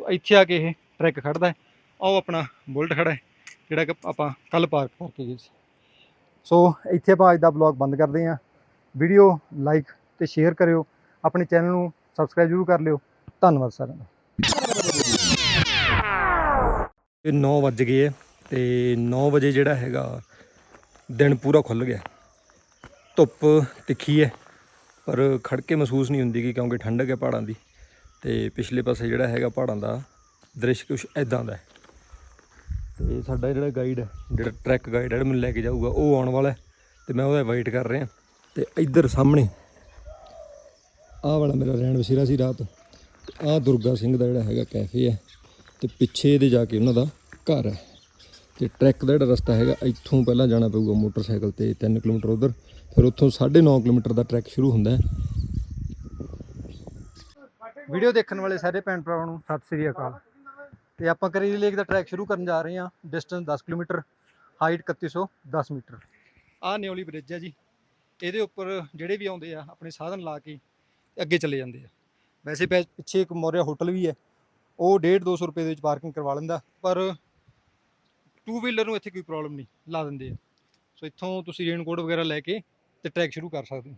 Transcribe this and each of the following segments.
ਸੋ ਇੱਥੇ ਆ ਕੇ ਇਹ ਟਰੈਕ ਖੜਦਾ ਹੈ। ਆਹ ਆਪਣਾ ਬੁਲਟ ਖੜਾ ਹੈ, ਜਿਹੜਾ ਕਿ ਆਪਾਂ ਕੱਲ ਪਾਰਕ ਕਰਕੇ ਗਏ ਸੀ ਸੋ ਇੱਥੇ ਆਪਾਂ ਅੱਜ ਦਾ ਬਲੌਗ ਬੰਦ ਕਰਦੇ ਹਾਂ। ਵੀਡੀਓ ਲਾਈਕ ਤੇ ਸ਼ੇਅਰ ਕਰਿਓ। ਆਪਣੇ ਚੈਨਲ ਨੂੰ ਸਬਸਕ੍ਰਾਈਬ ਜ਼ਰੂਰ ਕਰ ਲਿਓ। ਧੰਨਵਾਦ ਸਾਰਿਆਂ ਦਾ। ਇਹ 9 ਵੱਜ ਗਏ ਹੈ ਤੇ 9 ਵਜੇ ਜਿਹੜਾ ਹੈਗਾ, ਦਿਨ ਪੂਰਾ ਖੁੱਲ ਗਿਆ ਧੁੱਪ ਤਿੱਖੀ ਹੈ, ਪਰ ਖੜਕੇ ਮਹਿਸੂਸ ਨਹੀਂ ਹੁੰਦੀ ਕਿਉਂਕਿ ਠੰਡਕ ਹੈ ਪਹਾੜਾਂ ਦੀ। ਤੇ ਪਿਛਲੇ ਪਾਸੇ ਜਿਹੜਾ ਹੈਗਾ ਪਹਾੜਾਂ ਦਾ ਦ੍ਰਿਸ਼ ਕੁਛ ਐਦਾਂ ਦਾ ਹੈ। ਤੇ ਸਾਡਾ ਜਿਹੜਾ ਗਾਈਡ ਹੈ, ਜਿਹੜਾ ਟਰੈਕ ਗਾਈਡ ਹੈ, ਜਿਹੜਾ ਮੈਨੂੰ ਲੈ ਕੇ ਜਾਊਗਾ, ਉਹ ਆਉਣ ਵਾਲਾ ਹੈ ਤੇ ਮੈਂ ਉਹਦਾ ਵਾਈਟ ਕਰ ਰਿਹਾ। ਤੇ ਇੱਧਰ ਸਾਹਮਣੇ ਆਹ ਵਾਲਾ ਮੇਰਾ ਰਹਿਣ ਵਸੀਰਾ ਸੀ ਰਾਤ। ਤੇ ਆਹ ਦੁਰਗਾ ਸਿੰਘ ਦਾ ਜਿਹੜਾ ਹੈਗਾ ਕੈਫੇ ਹੈ ਤੇ ਪਿੱਛੇ ਇਹਦੇ ਜਾ ਕੇ ਉਹਨਾਂ ਦਾ ਘਰ ਹੈ। ਤੇ ਟਰੈਕ ਦਾ ਜਿਹੜਾ ਰਸਤਾ ਹੈਗਾ, ਇੱਥੋਂ ਪਹਿਲਾਂ ਜਾਣਾ ਪਊਗਾ ਮੋਟਰਸਾਈਕਲ ਤੇ 3 ਕਿਲੋਮੀਟਰ ਉਧਰ। ਫਿਰ ਉੱਥੋਂ 9.5 ਕਿਲੋਮੀਟਰ ਦਾ ਟਰੈਕ ਸ਼ੁਰੂ ਹੁੰਦਾ ਹੈ। ਵੀਡੀਓ ਦੇਖਣ ਵਾਲੇ ਸਾਰੇ ਭੈਣ ਭਰਾਵਾਂ ਨੂੰ ਸਤਿ ਸ੍ਰੀ ਅਕਾਲ। ਤੇ ਆਪਾਂ ਕਰੀਰੀ ਲੇਕ ਦਾ ਟਰੈਕ ਸ਼ੁਰੂ ਕਰਨ ਜਾ ਰਹੇ ਹਾਂ। Distance 10 kilometre height 3110 metre. ਆਹ ਨਿਓਲੀ ਬ੍ਰਿਜ ਹੈ ਜੀ। ਇਹਦੇ ਉੱਪਰ ਜਿਹੜੇ ਵੀ ਆਉਂਦੇ ਆ, ਆਪਣੇ ਸਾਧਨ ਲਾ ਕੇ ਅੱਗੇ ਚਲੇ ਜਾਂਦੇ ਆ। ਵੈਸੇ ਪੈ- ਪਿੱਛੇ ਇੱਕ ਮੋਰਿਆ ਹੋਟਲ ਵੀ ਹੈ। ਉਹ 1.5 200 ਰੁਪਏ ਦੇ ਵਿੱਚ ਪਾਰਕਿੰਗ ਕਰਵਾ ਲੈਂਦਾ। ਪਰ ਟੂ ਵੀਲਰ ਨੂੰ ਇੱਥੇ ਕੋਈ ਪ੍ਰੋਬਲਮ ਨਹੀਂ, ਲਾ ਦਿੰਦੇ ਆ। ਸੋ ਇੱਥੋਂ ਤੁਸੀਂ ਰੇਨਕੋਟ ਵਗੈਰਾ ਲੈ ਕੇ ਤੇ ਟਰੈਕ ਸ਼ੁਰੂ ਕਰ ਸਕਦੇ ਹੋ।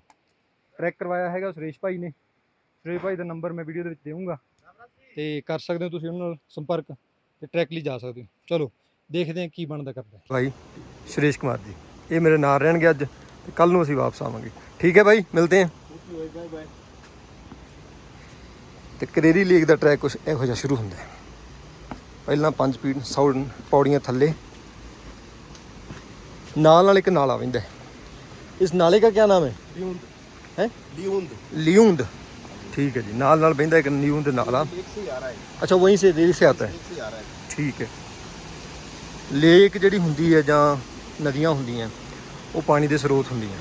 ਟਰੈਕ ਕਰਵਾਇਆ ਹੈਗਾ ਸੁਰੇਸ਼ ਭਾਈ ਨੇ। ਸ੍ਰੇ ਭਾਈ ਦਾ ਨੰਬਰ ਮੈਂ ਵੀਡੀਓ ਦੇ ਵਿੱਚ ਦੇਵਾਂਗਾ ਤੇ ਕਰ ਸਕਦੇ ਹੋ ਤੁਸੀਂ ਉਹਨਾਂ ਨਾਲ ਸੰਪਰਕ ਤੇ ਟਰੈਕ ਲਈ ਜਾ ਸਕਦੇ ਹੋ। ਚਲੋ ਦੇਖਦੇ ਹਾਂ ਕੀ ਬਣਦਾ ਕਰਦਾ ਭਾਈ ਸ਼੍ਰੇਸ਼ ਕੁਮਾਰ ਜੀ ਇਹ ਮੇਰੇ ਨਾਲ ਰਹਿਣਗੇ ਅੱਜ ਤੇ ਕੱਲ ਨੂੰ ਅਸੀਂ ਵਾਪਸ ਆਵਾਂਗੇ। ਠੀਕ ਹੈ ਭਾਈ ਮਿਲਦੇ ਹਾਂ। ਤੇ ਕਰੇਰੀ ਲੇਕ ਦਾ ਟਰੈਕ ਕੁਝ ਇਹੋ ਜਿਹਾ ਸ਼ੁਰੂ ਹੁੰਦਾ ਹੈ। ਪਹਿਲਾਂ ਪੰਜ ਪੀੜ ਸੌੜਨ ਪੌੜੀਆਂ ਥੱਲੇ। ਨਾਲ ਨਾਲ ਇੱਕ ਨਾਲਾ ਵਹਿੰਦਾ ਇਸ ਨਾਲੇ ਦਾ ਕੀ ਨਾਮ ਹੈ? ਲਿਉਂਦ। ਹੈ? ਲਿਉਂਦ। ਲਿਉਂਦ। ठीक है जी नाल नाल बहता एक न्यूंद नाला एक से ही आ रहा है अच्छा वहीं से रेल से आता है एक से ही आ रहा है ਠੀਕ ਹੈ ਲੇਕ ਜਿਹੜੀ ਹੁੰਦੀ ਹੈ ਜਾਂ ਨਦੀਆਂ ਹੁੰਦੀਆਂ ਉਹ ਪਾਣੀ ਦੇ ਸਰੋਤ ਹੁੰਦੀਆਂ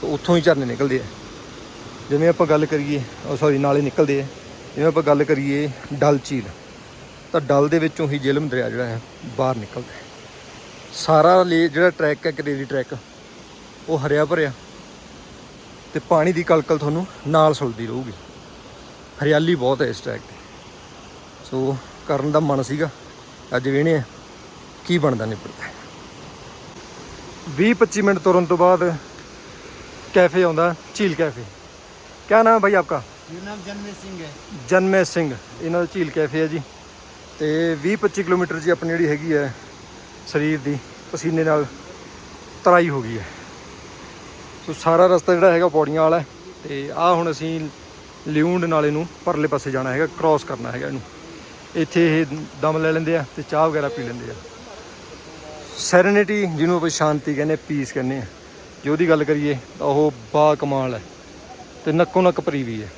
ਸੋ ਉੱਥੋਂ ਹੀ ਝਰਨੇ ਨਿਕਲਦੇ ਆ ਜਿਵੇਂ ਆਪਾਂ ਗੱਲ ਕਰੀਏ ਉਹ ਸੌਰੀ ਨਾਲੇ ਨਿਕਲਦੇ ਆ ਜਿਵੇਂ ਆਪਾਂ ਗੱਲ ਕਰੀਏ ਡਲ ਝੀਲ ਤਾਂ ਡਲ ਦੇ ਵਿੱਚੋਂ ਹੀ ਜੇਲਮ ਦਰਿਆ ਜਿਹੜਾ ਹੈ ਬਾਹਰ ਨਿਕਲਦਾ ਹੈ ਸਾਰਾ ਲੇ ਜਿਹੜਾ ਟਰੈਕ ਹੈ ਕਰੇਰੀ ਟਰੈਕ ਉਹ ਹਰਿਆ ਭਰਿਆ ਤੇ ਪਾਣੀ ਦੀ ਕਲਕਲ ਤੁਹਾਨੂੰ ਨਾਲ ਸੁਲਦੀ ਰਹੂਗੀ ਹਰਿਆਲੀ ਬਹੁਤ ਹੈ ਇਸ ਟਰੈਕ ਤੇ ਸੋ ਕਰਨ ਦਾ ਮਨ ਸੀਗਾ ਅੱਜ ਵੇਣੇ ਆ ਕੀ ਬਣਦਾ ਨਿਬੜਦਾ 20-25 ਮਿੰਟ ਤੁਰਨ ਤੋਂ ਬਾਅਦ ਕੈਫੇ ਆਉਂਦਾ ਝੀਲ ਕੈਫੇ ਕਿਆ ਨਾਮ ਹੈ ਭਾਈ ਆਪਕਾ मेरा नाम जन्मे सिंह है ਜਨਮੇ ਸਿੰਘ ਇਹਨਾਂ ਦਾ ਝੀਲ ਕੈਫੇ ਹੈ ਜੀ ਤੇ 20-25 ਕਿਲੋਮੀਟਰ ਜੀ ਆਪਣੀ ਜਿਹੜੀ ਹੈਗੀ ਹੈ ਸਰੀਰ ਦੀ ਪਸੀਨੇ ਨਾਲ ਤਰਾਈ ਹੋ ਗਈ ਹੈ ਸੋ ਸਾਰਾ ਰਸਤਾ ਜਿਹੜਾ ਹੈਗਾ ਪੌੜੀਆਂ ਵਾਲਾ ਹੈ ਤੇ ਆ ਹੁਣ ਅਸੀਂ ਲਿਉਂਡ ਨਾਲੇ ਨੂੰ ਪਰਲੇ ਪਾਸੇ ਜਾਣਾ ਹੈਗਾ ਕ੍ਰਾਸ ਕਰਨਾ ਹੈਗਾ ਇਹਨੂੰ। ਇੱਥੇ ਇਹ ਦਮ ਲੈ ਲੈਂਦੇ ਆ ਤੇ ਚਾਹ ਵਗੈਰਾ ਪੀ ਲੈਂਦੇ ਆ। ਸੈਰਨਿਟੀ ਜਿਹਨੂੰ ਆਪਾਂ ਸ਼ਾਂਤੀ ਕਹਿੰਦੇ ਪੀਸ ਕਹਿੰਦੇ ਆ। ਜੇ ਉਹਦੀ ਗੱਲ ਕਰੀਏ ਤਾਂ ਉਹ ਬਾ ਕਮਾਲ ਹੈ ਤੇ ਨੱਕੋ ਨੱਕ ਭਰੀ ਵੀ ਹੈ।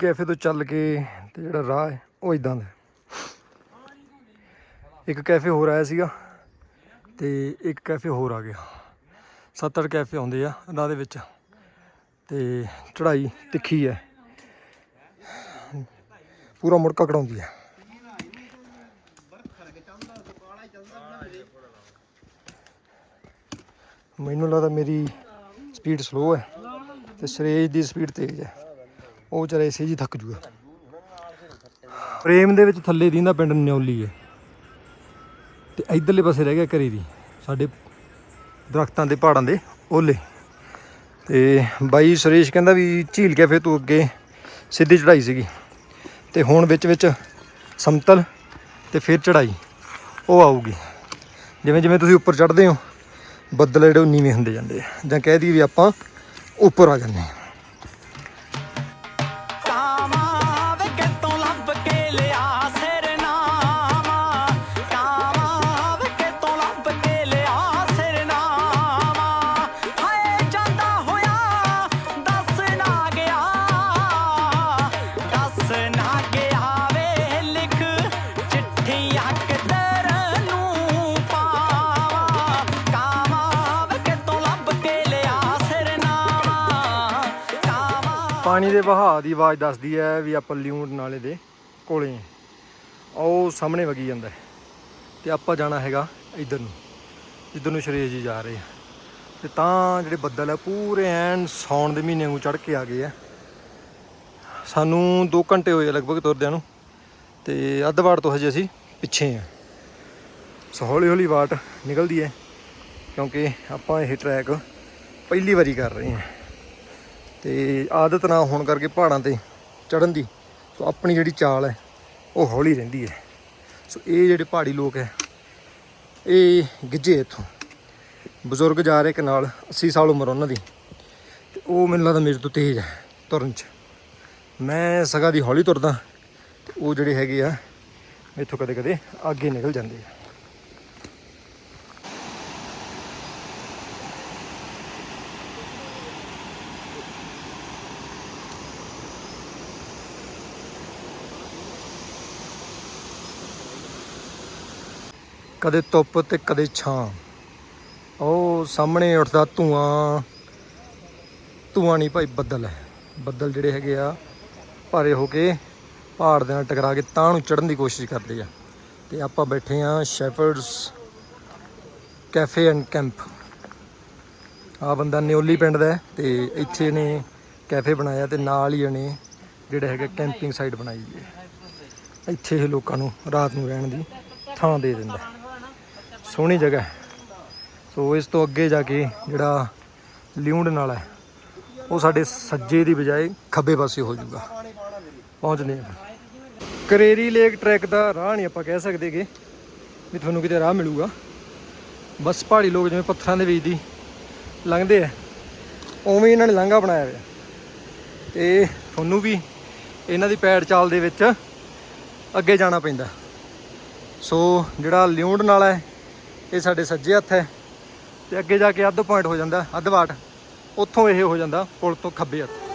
ਕੈਫੇ ਤੋਂ ਚੱਲ ਕੇ ਤੇ ਜਿਹੜਾ ਰਾਹ ਹੈ, ਉਹ ਇਦਾਂ ਦਾ ਇੱਕ ਕੈਫੇ ਹੋਰ ਆਇਆ ਸੀਗਾ ਤੇ ਇੱਕ ਕੈਫੇ ਹੋਰ ਆ ਗਿਆ। ਸੱਤ ਅੱਠ ਕੈਫੇ ਆਉਂਦੇ ਆ ਰਾਹ ਦੇ ਵਿੱਚ ਤੇ ਚੜ੍ਹਾਈ ਤਿੱਖੀ ਹੈ। ਪੂਰਾ ਮੁੜਕਾ ਕਢਾਉਂਦੀ ਹੈ। ਮੈਨੂੰ ਲੱਗਦਾ ਮੇਰੀ ਸਪੀਡ ਸਲੋ ਹੈ ਤੇ ਸਰੇਜ ਦੀ ਸਪੀਡ ਤੇਜ਼ ਹੈ। ਉਹ ਵਿਚਾਰਾ ਇਸੇ ਜੀ ਥੱਕ ਜੂਗਾ। ਪ੍ਰੇਮ ਦੇ ਵਿੱਚ ਥੱਲੇ ਦੀ ਪਿੰਡ ਨਿਉਲੀ ਹੈ। ਤੇ ਇਧਰਲੇ ਪਾਸੇ ਰਹਿ ਗਿਆ ਘਰੇ ਦੀ, ਸਾਡੇ ਦਰਖਤਾਂ ਦੇ ਪਹਾੜਾਂ ਦੇ ਓਲੇ ਤੇ ਬਾਈ ਸੁਰੇਸ਼ ਕਹਿੰਦਾ ਵੀ ਝੀਲ ਕੈਫੇ ਤੋਂ ਅੱਗੇ ਸਿੱਧੀ ਚੜਾਈ ਸੀਗੀ। ਤੇ ਹੁਣ ਵਿੱਚ ਵਿੱਚ ਸਮਤਲ ਤੇ ਫਿਰ ਚੜਾਈ ਉਹ ਆਊਗੀ। ਜਿਵੇਂ ਜਿਵੇਂ ਤੁਸੀਂ ਉੱਪਰ ਚੜ੍ਹਦੇ ਹੋ, ਬੱਦਲ ਜਿਹੜੇ ਉਹ ਨੀਵੇਂ ਹੁੰਦੇ ਜਾਂਦੇ ਆ। ਜਾਂ ਕਹਿ ਦਈਏ ਵੀ ਆਪਾਂ ਉੱਪਰ ਆ ਜਾਂਦੇ ਹਾਂ ਪਾਣੀ ਦੇ ਵਹਾਅ ਦੀ ਆਵਾਜ਼ ਦੱਸਦੀ ਹੈ ਵੀ ਆਪਾਂ ਲਿਊਂਡ ਨਾਲੇ ਦੇ ਕੋਲੇ ਹਾਂ ਉਹ ਸਾਹਮਣੇ ਵਗੀ ਜਾਂਦਾ ਹੈ ਤੇ ਆਪਾਂ ਜਾਣਾ ਹੈਗਾ ਇੱਧਰ ਨੂੰ, ਜਿੱਧਰ ਨੂੰ ਸ਼ਰੇਸ਼ ਜੀ ਜਾ ਰਹੇ ਆ। ਤੇ ਤਾਂ ਜਿਹੜੇ ਬੱਦਲ ਆ, ਪੂਰੇ ਐਨ ਸੌਣ ਦੇ ਮਹੀਨੇ ਨੂੰ ਚੜ ਕੇ ਆ ਗਏ ਆ। ਸਾਨੂੰ 2 ਘੰਟੇ ਹੋਏ ਲਗਭਗ ਤੁਰਦਿਆਂ ਨੂੰ, ਤੇ ਅੱਧ ਵਾਟ ਤੋਂ ਹਜੇ ਅਸੀਂ ਪਿੱਛੇ ਆ। ਸੋ ਹੌਲੀ ਹੌਲੀ ਵਾਟ ਨਿਕਲਦੀ ਹੈ, ਕਿਉਂਕਿ ਆਪਾਂ ਇਹ ਟਰੈਕ ਪਹਿਲੀ ਵਾਰੀ ਕਰ ਰਹੇ ਹਾਂ ਤੇ ਆਦਤ ਨਾ ਹੋਣ ਕਰਕੇ ਪਹਾੜਾਂ ਤੇ ਚੜਨ ਦੀ। ਸੋ ਆਪਣੀ ਜਿਹੜੀ ਚਾਲ ਹੈ, ਉਹ ਹੌਲੀ ਰਹਿੰਦੀ ਹੈ। ਸੋ ਇਹ ਜਿਹੜੇ ਪਹਾੜੀ ਲੋਕ ਹੈ, ਇਹ ਗਿੱਜੇ ਇੱਥੋਂ। ਬਜ਼ੁਰਗ ਜਾ ਰਹੇ ਇੱਕ ਨਾਲ 80 ਸਾਲ ਉਮਰ ਉਹਨਾਂ ਦੀ। ਤੇ ਉਹ ਮੈਨੂੰ ਲੱਗਦਾ ਮੇਰੇ ਤੋਂ ਤੇਜ਼ ਹੈ, ਤੁਰਨ 'ਚ। ਮੈਂ ਸਗਾ ਦੀ ਹੌਲੀ ਤੁਰਦਾ, ਤੇ ਉਹ ਜਿਹੜੇ ਹੈਗੇ ਆ, ਇੱਥੋਂ ਕਦੇ ਕਦੇ ਅੱਗੇ ਨਿਕਲ ਜਾਂਦੇ ਆ। ਕਦੇ ਧੁੱਪ ਤੇ ਕਦੇ ਛਾਂ। ਉਹ ਸਾਹਮਣੇ ਉੱਠਦਾ ਧੂਆਂ। ਧੂਆਂ ਨਹੀਂ ਭਾਈ, ਬੱਦਲ ਹੈ। ਬੱਦਲ ਜਿਹੜੇ ਹੈਗੇ ਆ, ਭਾਰੇ ਹੋ ਕੇ ਪਹਾੜ ਦੇ ਨਾਲ ਟਕਰਾ ਕੇ ਤਾਂ ਨੂੰ ਚੜਨ ਦੀ ਕੋਸ਼ਿਸ਼ ਕਰਦੇ ਆ। ਤੇ ਆਪਾਂ ਬੈਠੇ ਆ ਸ਼ੈਫਰਡਸ ਕੈਫੇ ਐਂਡ ਕੈਂਪ ਆ ਬੰਦਾ ਨਿਓਲੀ ਪਿੰਡ ਦਾ ਹੈ ਤੇ ਇੱਥੇ ਨੇ ਕੈਫੇ ਬਣਾਇਆ ਤੇ ਨਾਲ ਹੀ ਇਹਨੇ ਜਿਹੜਾ ਹੈਗਾ ਕੈਂਪਿੰਗ ਸਾਈਟ ਬਣਾਈ ਹੈ। ਇੱਥੇ ਇਹ ਲੋਕਾਂ ਨੂੰ ਰਾਤ ਨੂੰ ਰਹਿਣ ਦੀ ਥਾਂ ਦੇ ਦਿੰਦਾ ਸੋਹਣੀ ਜਗ੍ਹਾ ਹੈ। ਸੋ ਇਸ ਤੋਂ ਅੱਗੇ ਜਾ ਕੇ ਜਿਹੜਾ ਲਿਉਂਡ ਨਾਲਾ ਹੈ, ਉਹ ਸਾਡੇ ਸੱਜੇ ਦੀ ਬਜਾਏ ਖੱਬੇ ਪਾਸੇ ਹੋ ਜਾਊਗਾ। ਪਹੁੰਚਦੇ ਹਾਂ ਕਰੇਰੀ ਲੇਕ ਟਰੈਕ ਦਾ ਰਾਹ ਨਹੀਂ ਆਪਾਂ ਕਹਿ ਸਕਦੇਗੇ ਵੀ ਤੁਹਾਨੂੰ ਕਿਤੇ ਰਾਹ ਮਿਲੂਗਾ। ਬਸ ਪਹਾੜੀ ਲੋਕ ਜਿਵੇਂ ਪੱਥਰਾਂ ਦੇ ਵਿੱਚ ਦੀ ਲੰਘਦੇ ਆ। ਉਵੇਂ ਹੀ ਇਹਨਾਂ ਨੇ ਲਾਂਘਾ ਬਣਾਇਆ ਹੋਇਆ। ਤੇ ਤੁਹਾਨੂੰ ਵੀ ਇਹਨਾਂ ਦੀ ਪੈੜ ਚਾਲ ਦੇ ਵਿੱਚ ਅੱਗੇ ਜਾਣਾ ਪੈਂਦਾ। ਸੋ ਜਿਹੜਾ ਲਿਉਂਡ ਨਾਲਾ ਹੈ ਇਹ ਸਾਡੇ ਸੱਜੇ ਹੱਥ ਹੈ। ਤੇ ਅੱਗੇ ਜਾ ਕੇ ਅੱਧ ਪੁਆਇੰਟ ਹੋ ਜਾਂਦਾ, ਅੱਧ ਵਾਟ। ਉੱਥੋਂ ਇਹ ਹੋ ਜਾਂਦਾ ਪੁਲ ਤੋਂ ਖੱਬੇ ਹੱਥ।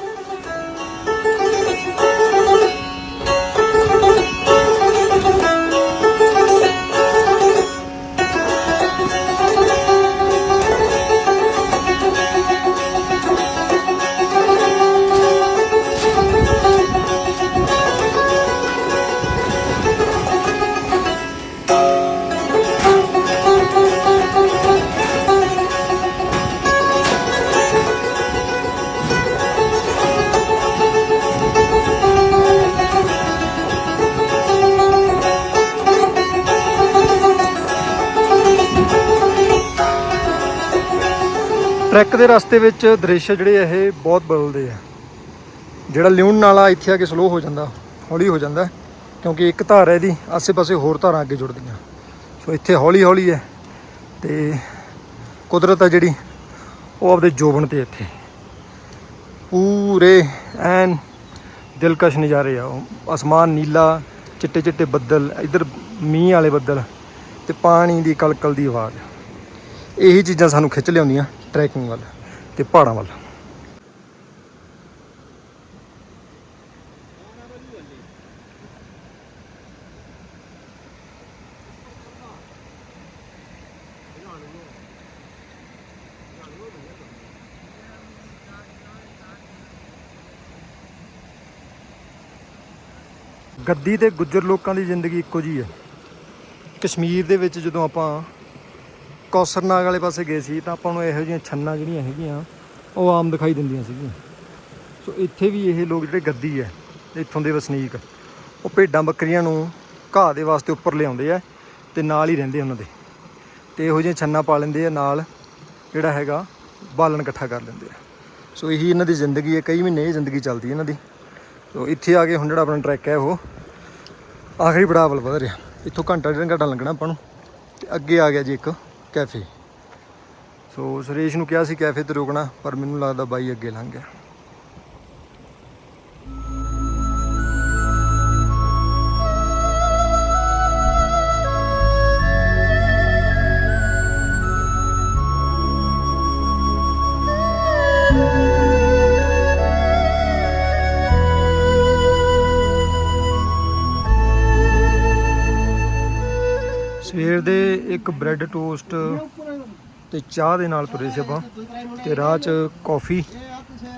ਟਰੈਕ ਦੇ ਰਸਤੇ ਵਿੱਚ ਦ੍ਰਿਸ਼ ਜਿਹੜੇ ਇਹ ਬਹੁਤ ਬਦਲਦੇ ਆ। ਜਿਹੜਾ ਲਿਉਣ ਨਾਲਾ ਇੱਥੇ ਆ ਕੇ ਸਲੋ ਹੋ ਜਾਂਦਾ, ਹੌਲੀ ਹੋ ਜਾਂਦਾ, ਕਿਉਂਕਿ ਇੱਕ ਧਾਰ ਹੈ ਇਹਦੀ, ਆਸੇ-ਪਾਸੇ ਹੋਰ ਧਾਰਾਂ ਅੱਗੇ ਜੁੜਦੀਆਂ। ਸੋ ਇੱਥੇ ਹੌਲੀ ਹੌਲੀ ਹੈ ਤੇ ਕੁਦਰਤ ਆ ਜਿਹੜੀ, ਉਹ ਆਪਦੇ ਜੋਬਨ ਤੇ ਇੱਥੇ। ਪੂਰੇ ਐਨ ਦਿਲਕਸ਼ ਨਜ਼ਾਰੇ ਆ। ਉਹ ਅਸਮਾਨ ਨੀਲਾ ਚਿੱਟੇ ਚਿੱਟੇ ਬੱਦਲ, ਇਧਰ ਮੀਂਹ ਵਾਲੇ ਬੱਦਲ ਤੇ ਪਾਣੀ ਦੀ ਕਲਕਲ ਦੀ ਆਵਾਜ਼। ਇਹੀ ਚੀਜ਼ਾਂ ਸਾਨੂੰ ਖਿੱਚ ਲਿਆਉਂਦੀਆਂ। ਟਰੈਕਿੰਗ ਵੱਲ ਤੇ ਪਹਾੜਾਂ ਵੱਲ। ਗੱਦੀ ਤੇ ਗੁੱਜਰ ਲੋਕਾਂ ਦੀ ਜ਼ਿੰਦਗੀ ਇੱਕੋ ਜੀ ਹੈ। ਕਸ਼ਮੀਰ ਦੇ ਵਿੱਚ ਜਦੋਂ ਆਪਾਂ ਕੌਸਰਨਾਗ ਵਾਲੇ ਪਾਸੇ ਗਏ ਸੀ ਤਾਂ ਆਪਾਂ ਨੂੰ ਇਹੋ ਜਿਹੀਆਂ ਛੰਨਾਂ ਜਿਹੜੀਆਂ ਹੈਗੀਆਂ, ਉਹ ਆਮ ਦਿਖਾਈ ਦਿੰਦੀਆਂ ਸੀਗੀਆਂ। ਸੋ ਇੱਥੇ ਵੀ ਇਹ ਲੋਕ ਜਿਹੜੇ ਗੱਦੀ ਹੈ, ਇੱਥੋਂ ਦੇ ਵਸਨੀਕ, ਉਹ ਭੇਡਾਂ ਬੱਕਰੀਆਂ ਨੂੰ ਘਾਹ ਦੇ ਵਾਸਤੇ ਉੱਪਰ ਲਿਆਉਂਦੇ ਆ ਤੇ ਨਾਲ ਹੀ ਰਹਿੰਦੇ ਉਹਨਾਂ ਦੇ। ਤੇ ਇਹੋ ਜਿਹੀਆਂ ਛੰਨਾਂ ਪਾ ਲੈਂਦੇ ਆ, ਨਾਲ ਜਿਹੜਾ ਹੈਗਾ ਬਾਲਣ ਇਕੱਠਾ ਕਰ ਲੈਂਦੇ ਆ। ਸੋ ਇਹੀ ਇਹਨਾਂ ਦੀ ਜ਼ਿੰਦਗੀ ਹੈ, ਕਈ ਮਹੀਨੇ ਇਹ ਜ਼ਿੰਦਗੀ ਚੱਲਦੀ ਇਹਨਾਂ ਦੀ। ਸੋ ਇੱਥੇ ਆ ਕੇ ਹੁਣ ਜਿਹੜਾ ਆਪਣਾ ਟਰੈਕ ਹੈ, ਉਹ ਆਖਰੀ ਪੜਾਅ ਵੱਲ ਵਧ ਰਿਹਾ। ਇੱਥੋਂ ਘੰਟਾ ਡੇਢ ਘੰਟਾ ਲੱਗਣਾ ਆਪਾਂ ਨੂੰ, ਤੇ ਅੱਗੇ ਆ ਗਿਆ ਜੀ ਇੱਕ ਕੈਫੇ। ਸੋ ਸੁਰੇਸ਼ ਨੂੰ ਕਿਹਾ ਸੀ ਕੈਫੇ ਤੇ ਰੁਕਣਾ, ਪਰ ਮੈਨੂੰ ਲੱਗਦਾ ਬਾਈ ਅੱਗੇ ਲੰਘ ਗਿਆ। ਇੱਕ ਬ੍ਰੈਡ ਟੋਸਟ ਤੇ ਚਾਹ ਦੇ ਨਾਲ ਤੁਰੇ ਸੀ ਆਪਾਂ ਤੇ ਰਾਹ 'ਚ ਕੌਫੀ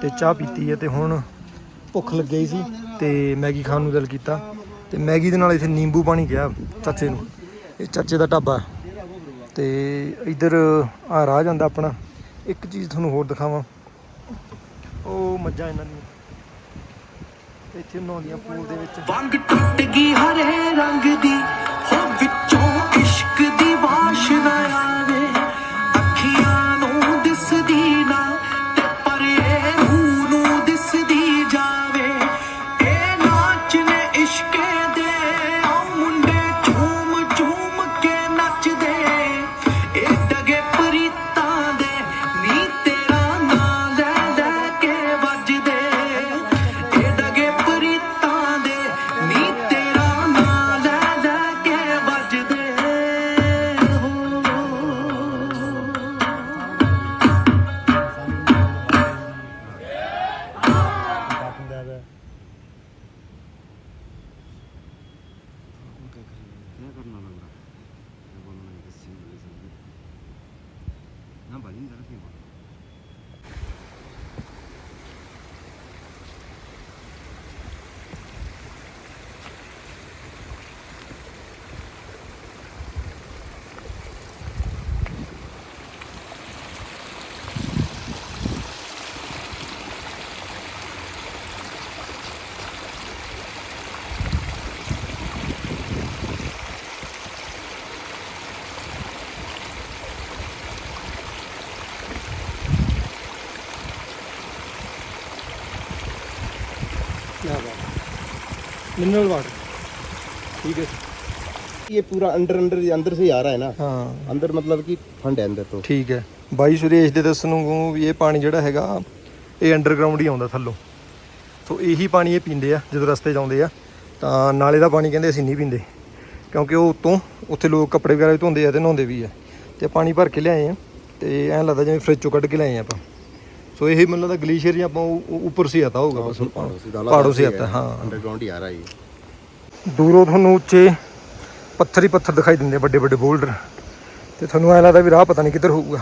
ਤੇ ਚਾਹ ਪੀਤੀ ਹੈ ਤੇ ਹੁਣ ਭੁੱਖ ਲੱਗੀ ਸੀ ਤੇ ਮੈਗੀ ਖਾਣ ਨੂੰ ਦਿਲ ਕੀਤਾ ਤੇ ਮੈਗੀ ਦੇ ਨਾਲ ਇੱਥੇ ਨਿੰਬੂ ਪਾਣੀ ਗਿਆ ਚਾਚੇ ਨੂੰ। ਇਹ ਚਾਚੇ ਦਾ ਢਾਬਾ ਤੇ ਇੱਧਰ ਆ ਰਾਹ ਜਾਂਦਾ ਆਪਣਾ। ਇੱਕ ਚੀਜ਼ ਤੁਹਾਨੂੰ ਹੋਰ ਦਿਖਾਵਾਂ। ਉਹ ਮੱਝਾਂ ਇਹਨਾਂ ਦੀਆਂ। ਇੱਥੇ ਨਹਾਉਂਦੀਆਂ ਪੂਲ ਦੇ ਵਿੱਚ। ਵੰਗ ਟੁੱਟ ਗਈ ਹਰੇ ਰੰਗ ਦੀ। ਹੋ ਵਿੱਚੋਂ ਵਾਸ਼ਨਾ ਬਾਤ ਮਿਨਰਲ ਵਾਟਰ ਠੀਕ ਹੈ ये पूरा अंडर अंडर अंदर से ही आ रहा है ना ਹਾਂ अंदर मतलब कि फंड है अंदर तो ਠੀਕ ਹੈ ਬਾਈ ਸੁਰੇਸ਼ ਦੇ ਦੱਸਣ ਨੂੰ ਵੀ ਇਹ ਪਾਣੀ ਜਿਹੜਾ ਹੈਗਾ ਇਹ ਅੰਡਰਗਰਾਉਂਡ ਹੀ ਆਉਂਦਾ ਥੱਲੋਂ ਸੋ ਇਹੀ ਪਾਣੀ ਇਹ ਪੀਂਦੇ ਆ ਜਦੋਂ ਰਸਤੇ 'ਚ ਆਉਂਦੇ ਆ ਤਾਂ ਨਾਲੇ ਦਾ ਪਾਣੀ ਕਹਿੰਦੇ ਅਸੀਂ ਨਹੀਂ ਪੀਂਦੇ ਕਿਉਂਕਿ ਉਹ ਉੱਤੋਂ ਉੱਥੇ ਲੋਕ ਕੱਪੜੇ ਵਗੈਰਾ ਵੀ ਧੋਂਦੇ ਆ ਤੇ ਨਹਾਉਂਦੇ ਵੀ ਆ ਤੇ ਪਾਣੀ ਭਰ ਕੇ ਲਿਆਏ ਆ ਤੇ ਐਂ ਲੱਗਦਾ ਜਿਵੇਂ ਫ੍ਰਿਜ ਚੋਂ ਕੱਢ ਕੇ ਲਿਆਏ ਆ ਆਪਾਂ ਸੋ ਇਹ ਮੈਨੂੰ ਲੱਗਦਾ ਗਲੇਸ਼ੀਅਰ ਹੀ ਆਪਾਂ ਉਹ- ਉਹ ਉੱਪਰ ਸੇ ਆਤਾ ਹੋਊਗਾ ਬਸ पहाड़ों से डाला ਪਹਾੜੋਂ ਸੇ जाता ਆਤਾ है। ਹਾਂ अंडरग्राउंड ही आ रहा है ये ਦੂਰੋਂ ਤੁਹਾਨੂੰ ਉੱਚੇ ਪੱਥਰ ਹੀ ਪੱਥਰ ਦਿਖਾਈ ਦਿੰਦੇ ਵੱਡੇ ਵੱਡੇ ਬੋਲਡਰ ਤੇ ਤੁਹਾਨੂੰ ਐਂ ਲੱਗਦਾ ਵੀ ਰਾਹ ਪਤਾ ਨਹੀਂ ਕਿੱਧਰ ਹੋਊਗਾ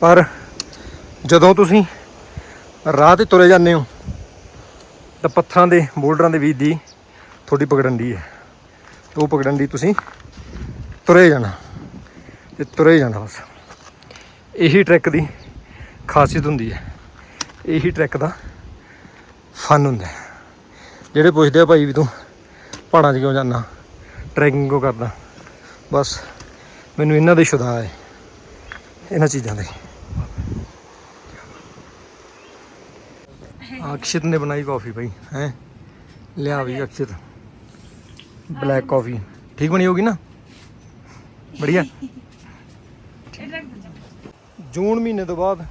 ਪਰ ਜਦੋਂ ਤੁਸੀਂ ਰਾਹ ਤੇ ਤੁਰੇ ਜਾਂਦੇ ਹੋ ਤਾਂ ਪੱਥਰਾਂ ਦੇ ਬੋਲਡਰਾਂ ਦੇ ਵਿੱਚ ਦੀ ਤੁਹਾਡੀ ਪਗਡੰਡੀ ਹੈ ਤੇ ਉਹ ਪਗਡੰਡੀ ਤੁਸੀਂ ਤੁਰੇ ਜਾਣਾ ਤੇ ਤੁਰੇ ਜਾਣਾ ਬਸ ਇਹੀ ਟਰੈਕ ਦੀ ਖਾਸੀਅਤ ਹੁੰਦੀ ਹੈ। ਇਹੀ ਟਰੈਕ ਦਾ ਫਨ ਹੁੰਦਾ ਜਿਹੜੇ ਪੁੱਛਦੇ ਆ ਭਾਈ ਵੀ ਤੂੰ ਪਹਾੜਾਂ 'ਚ ਕਿਉਂ ਜਾਂਦਾ? ਟਰੈਕਿੰਗ ਕਿਉਂ ਕਰਦਾ? ਬਸ ਮੈਨੂੰ ਇਹਨਾਂ ਦੇ ਸ਼ੁਦਾ ਹੈ। ਇਹਨਾਂ ਚੀਜ਼ਾਂ ਦੇ। ਅਕਸ਼ਿਤ ਨੇ ਬਣਾਈ ਕਾਫੀ ਭਾਈ ਹੈ? ਲਿਆ ਵੀ ਅਕਸ਼ਿਤ। ਬਲੈਕ ਕਾਫੀ ਠੀਕ ਬਣੀ ਹੋਗੀ ਨਾ? ਬੜੀਆ ਜੂਨ ਮਹੀਨੇ ਤੋਂ ਬਾਅਦ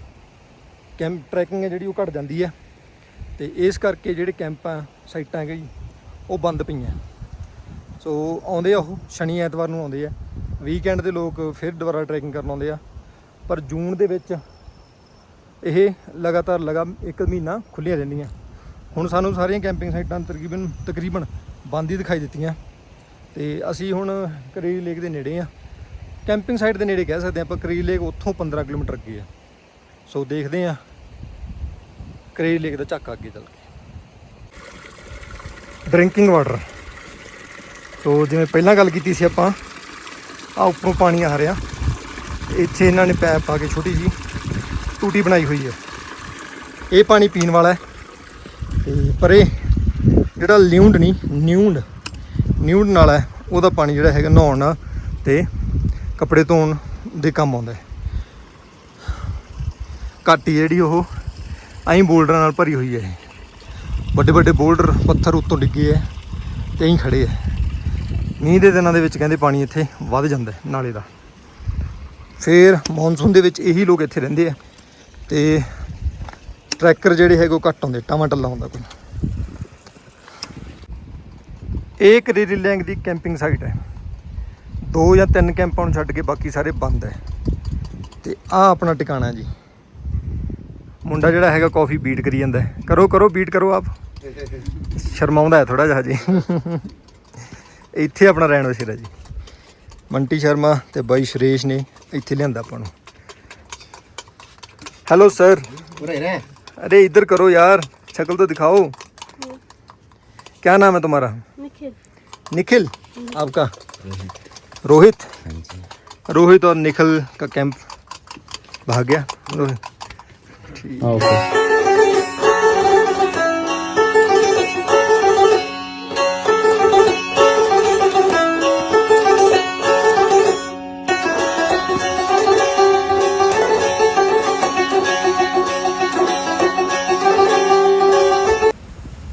ਕੈਂਪ ਟਰੈਕਿੰਗ ਹੈ ਜਿਹੜੀ ਉਹ ਘਟ ਜਾਂਦੀ ਹੈ ਤੇ ਇਸ ਕਰਕੇ ਜਿਹੜੇ ਕੈਂਪਾਂ, ਸਾਈਟਾਂ ਹੈਗੇ ਜੀ, ਉਹ ਬੰਦ ਪਈਆਂ। ਸੋ ਆਉਂਦੇ ਆ ਉਹ, ਸ਼ਨੀ ਐਤਵਾਰ ਨੂੰ ਆਉਂਦੇ ਆ। ਵੀਕਐਂਡ ਦੇ ਲੋਕ ਫਿਰ ਦੁਬਾਰਾ ਟਰੈਕਿੰਗ ਕਰਨ ਆਉਂਦੇ ਆ। ਪਰ ਜੂਨ ਦੇ ਵਿੱਚ ਇਹ ਲਗਾਤਾਰ ਲਗਾ ਇੱਕ ਮਹੀਨਾ ਖੁੱਲੀਆਂ ਰਹਿੰਦੀਆਂ। ਹੁਣ ਸਾਨੂੰ ਸਾਰੀਆਂ ਕੈਂਪਿੰਗ ਸਾਈਟਾਂ ਤਕਰੀਬਨ ਤਕਰੀਬਨ ਬੰਦ ਹੀ ਦਿਖਾਈ ਦਿੱਤੀਆਂ। ਤੇ ਅਸੀਂ ਹੁਣ ਕਰੀਲ ਲੇਕ ਦੇ ਨੇੜੇ ਆ। ਕੈਂਪਿੰਗ ਸਾਈਟ ਦੇ ਨੇੜੇ ਕਹਿ ਸਕਦੇ ਆਪਾਂ ਕਰੀਲ ਲੇਕ ਉੱਥੋਂ 15 ਕਿਲੋਮੀਟਰ ਅੱਗੇ ਆ। ਸੋ ਦੇਖਦੇ ਆ ਕਰੇਜ ਲੇਕ ਦਾ ਝਾਕਾ ਅੱਗੇ ਚੱਲ ਕੇ। ਡਰਿੰਕਿੰਗ ਵਾਟਰ ਸੋ ਜਿਵੇਂ ਪਹਿਲਾਂ ਗੱਲ ਕੀਤੀ ਸੀ ਆਪਾਂ ਆ ਉੱਪਰੋਂ ਪਾਣੀ ਆ ਰਿਹਾ। ਇੱਥੇ ਇਹਨਾਂ ਨੇ ਪੈਪ ਪਾ ਕੇ ਛੋਟੀ ਜੀ ਟੂਟੀ ਬਣਾਈ ਹੋਈ ਹੈ। ਇਹ ਪਾਣੀ ਪੀਣ ਵਾਲਾ ਹੈ। ਤੇ ਪਰ ਇਹ ਜਿਹੜਾ ਲਿਊਂਡ ਨਹੀਂ, ਨਿਊਂਡ ਨਿਊਂਡ ਨਾਲ ਹੈ, ਉਹਦਾ ਪਾਣੀ ਜਿਹੜਾ ਹੈਗਾ ਨਹਾਉਣ ਨਾਲ ਤੇ ਕੱਪੜੇ ਧੋਣ ਦੇ ਕੰਮ ਆਉਂਦਾ ਹੈ। ਘਾਟੀ ਜਿਹੜੀ ਉਹ ਐਂ ਬੋਲਡਰਾਂ ਨਾਲ ਭਰੀ ਹੋਈ ਹੈ ਇਹ। ਵੱਡੇ ਵੱਡੇ ਬੋਲਡਰ ਪੱਥਰ ਉੱਤੋਂ ਡਿੱਗੇ ਐ ਤੇ ਐਂ ਖੜੇ ਐ। ਮੀਂਹ ਦੇ ਦਿਨਾਂ ਦੇ ਵਿੱਚ ਕਹਿੰਦੇ ਪਾਣੀ ਇੱਥੇ ਵੱਧ ਜਾਂਦਾ ਨਾਲੇ ਦਾ। ਫੇਰ ਮੌਨਸੂਨ ਦੇ ਵਿੱਚ ਇਹੀ ਲੋਕ ਇੱਥੇ ਰਹਿੰਦੇ ਆ ਤੇ ਟਰੈਕਰ ਜਿਹੜੇ ਹੈਗੇ ਉਹ ਘੱਟ ਆਉਂਦੇ ਟਾਵਾਂ ਟੱਲਾ ਹੁੰਦਾ ਕੋਈ। ਇਹ ਕਰੀਰੀ ਲੈਂਗ ਦੀ ਕੈਂਪਿੰਗ ਸਾਈਟ ਹੈ ਦੋ ਜਾਂ ਤਿੰਨ ਕੈਂਪਾਂ ਨੂੰ ਛੱਡ ਕੇ ਬਾਕੀ ਸਾਰੇ ਬੰਦ ਹੈ ਤੇ ਆ ਆਪਣਾ ਟਿਕਾਣਾ ਜੀ। ਮੁੰਡਾ ਜਿਹੜਾ ਹੈਗਾ ਕਾਫੀ ਬੀਟ ਕਰੀ ਜਾਂਦਾ ਹੈ ਕਰੋ ਕਰੋ ਬੀਟ ਕਰੋ ਆਪ ਸ਼ਰਮਾਉਂਦਾ ਹੈ ਥੋੜਾ ਜਿਹਾ ਜੀ ਇੱਥੇ ਆਪਣਾ ਰਹਿਣ ਵਸੇਰਾ ਜੀ ਮੰਟੀ ਸ਼ਰਮਾ ਤੇ ਬਾਈ ਸ਼੍ਰੇਸ਼ ਨੇ ਇੱਥੇ ਲਿਆਂਦਾ ਆਪਾਂ ਨੂੰ ਹੈਲੋ ਸਰ पूरा ही रहे अरे इधर करो यार शक्ल तो दिखाओ क्या नाम है तुम्हारा निखिल निखिल आपका रोहित हाँ जी रोहित और निखिल का कैंप भाग गया रोहित ओके